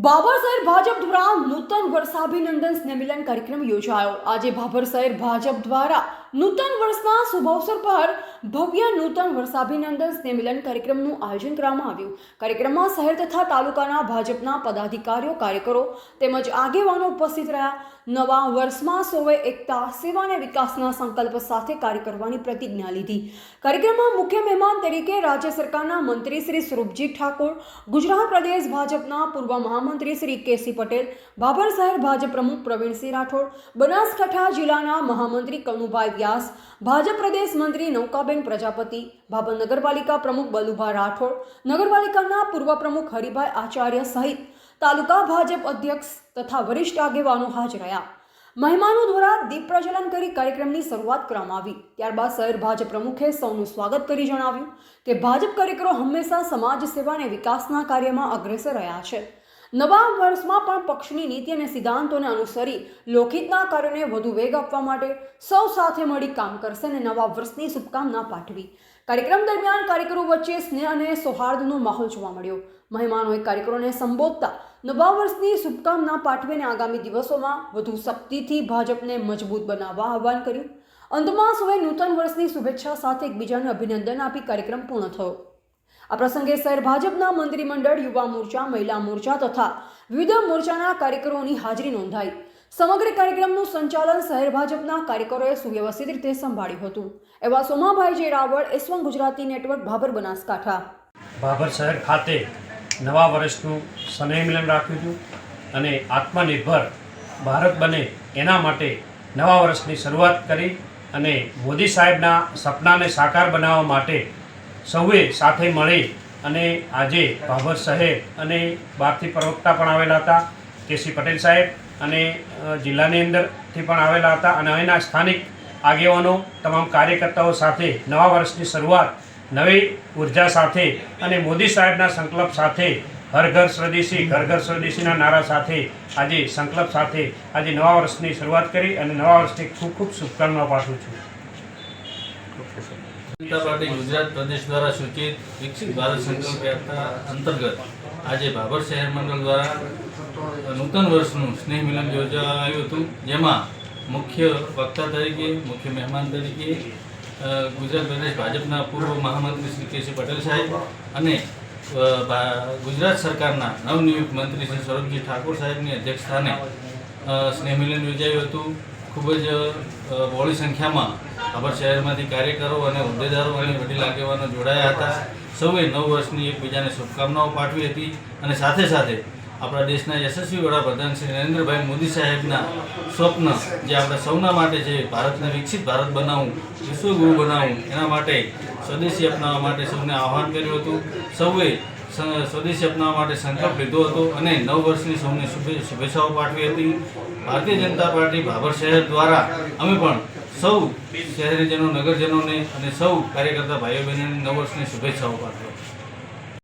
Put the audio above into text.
બાબર શહેર ભાજપ દ્વારા નૂતન વર્ષાભિનંદન સ્નેમિલન કાર્યક્રમ યોજાયો. આજે ભાભર શહેર ભાજપ દ્વારા નૂતન વર્ષના શુભ અવસર પર ભવ્ય નૂતન વર્ષાભિનંદન સ્નેમિલન કાર્યક્રમનું આયોજન કરવામાં આવ્યું. કાર્યક્રમમાં શહેર તથા તાલુકાના ભાજપના પદાધિકારીઓ, કાર્યકરો તેમજ આગેવાનો ઉપસ્થિત રહ્યા. નવા વર્ષમાં સૌએ એકતા, સેવા અને વિકાસના સંકલ્પ સાથે કાર્ય કરવાની પ્રતિજ્ઞા લીધી. કાર્યક્રમમાં મુખ્ય મહેમાન તરીકે રાજ્ય સરકારના મંત્રી શ્રી સ્વરૂપજી ઠાકોર, ગુજરાત પ્રદેશ ભાજપના પૂર્વ મહામંત્રી શ્રી કેસી પટેલ, ભાભર શહેર ભાજપ પ્રમુખ પ્રવીણસિંહ રાઠોડ, બનાસકાંઠા જિલ્લાના મહામંત્રી કનુભાઈ વ્યાસ, ભાજપ પ્રદેશ મંત્રી નૌકાબેન પ્રજાપતિ, ભાભર નગરપાલિકા પ્રમુખ બલુભા રાઠોડ, નગરપાલિકાના પૂર્વ પ્રમુખ હરિભાઈ આચાર્ય સહિત તાલુકા ભાજપ અધ્યક્ષ તથા વરિષ્ઠ આગેવાનો હાજર રહ્યા. મહેમાનો દ્વારા દીપ પ્રજ્વલન કરી કાર્યક્રમની શરૂઆત કરવામાં આવી. ત્યારબાદ શહેર ભાજપ પ્રમુખે સૌનું સ્વાગત કરી જણાવ્યું કે ભાજપ કાર્યકરો હંમેશા સમાજ સેવા અને વિકાસના કાર્યમાં અગ્રેસર રહ્યા છે. નવા વર્ષમાં પણ પક્ષની નીતિ અને સિદ્ધાંતોને અનુસરી લોકહિતના કાર્યોને વધુ વેગ આપવા માટે સૌ સાથે મળી કામ કરશે અને નવા વર્ષની શુભકામના પાઠવી. કાર્યક્રમ દરમિયાન કાર્યકરો વચ્ચે સ્નેહ અને સૌહાર્દનો માહોલ જોવા મળ્યો. મહેમાનોએ કાર્યકરોને સંબોધતા નવા વર્ષની શુભકામના પાઠવીને આગામી દિવસોમાં વધુ શક્તિથી ભાજપને મજબૂત બનાવવા આહ્વાન કર્યું. અંતમાં સૌએ નૂતન વર્ષની શુભેચ્છા સાથે એકબીજાને અભિનંદન આપી કાર્યક્રમ પૂર્ણ થયો. આ પ્રસંગે શહેર ભાજપના મંત્રીમંડળ યુવા મોરચા, મહિલા મોરચા તથા વિવિધ મોરચાના કાર્યકરોની હાજરી નોંધાઈ. સમગ્ર કાર્યક્રમનું સંચાલન શહેર ભાજપના કાર્યકરોએ સુવ્યવસ્થિત રીતે સંભાળ્યું હતું. એવા સોમાભાઈ જે Raval S one Gujarati network, Bhabhar Banaskantha. Bhabhar શહેર ખાતે નવા વર્ષનું સ્નેહ મિલન રાખ્યું હતું અને આત્મનિર્ભર ભારત બને એના માટે નવા વર્ષની શરૂઆત કરી અને મોદી સાહેબના સપનાને સાકાર બનાવવા માટે સૌએ સાથે મળી અને આજે ભાભર શહેર અને બહારથી પ્રવક્તા પણ આવેલા હતા કેસી પટેલ સાહેબ અને જિલ્લાની અંદરથી પણ આવેલા હતા અને અહીંના સ્થાનિક આગેવાનો, તમામ કાર્યકર્તાઓ સાથે નવા વર્ષની શરૂઆત, નવી ઊર્જા સાથે અને મોદી સાહેબના સંકલ્પ સાથે, હર ઘર સ્વદેશી, ઘર ઘર સ્વદેશીના નારા સાથે આજે સંકલ્પ સાથે આજે નવા વર્ષની શરૂઆત કરી અને નવા વર્ષની ખૂબ ખૂબ શુભકામનાઓ પાઠવું છું. જનતા પાર્ટી ગુજરાત પ્રદેશ દ્વારા સૂચિત વિકસિત ભારત સંકલ્પ યાત્રા અંતર્ગત આજે ભાભર શહેર મંડળ દ્વારા નૂતન વર્ષનું સ્નેહ મિલન યોજાયું હતું. જેમાં મુખ્ય વક્તા તરીકે, મુખ્ય મહેમાન તરીકે ગુજરાત પ્રદેશ ભાજપના પૂર્વ મહામંત્રી શ્રી કેસી પટેલ સાહેબ અને ગુજરાત સરકારના નવનિયુક્ત મંત્રી શ્રી સૌરભજી ઠાકોર સાહેબની અધ્યક્ષસ્થાને સ્થાને સ્નેહ મિલન યોજાયું હતું. ખૂબ જ બહોળી સંખ્યામાં ખબર શહેરમાંથી કાર્યકરો અને હોદ્દેદારો અને વડીલ આગેવાનો જોડાયા હતા. સૌએ નવ વર્ષની એકબીજાને શુભકામનાઓ પાઠવી હતી અને સાથે સાથે આપણા દેશના યશસ્વી વડાપ્રધાન શ્રી નરેન્દ્રભાઈ મોદી સાહેબના સ્વપ્ન જે આપણા સૌના માટે છે, ભારતને વિકસિત ભારત બનાવવું, વિશ્વગુરુ બનાવવું, એના માટે સ્વદેશી અપનાવવા માટે સૌને આહ્વાન કર્યું હતું. સૌએ સ્વદેશી અપનાવવા માટે સંકલ્પ લીધો હતો અને નવ વર્ષની સૌને શુભેચ્છાઓ પાઠવી હતી. ભારતીય જનતા પાર્ટી ભાભર શહેર દ્વારા અમે પણ સૌ શહેરીજનો, નગરજનોને અને સૌ કાર્યકર્તા ભાઈઓ બહેનોને નવ વર્ષની શુભેચ્છાઓ પાઠવી.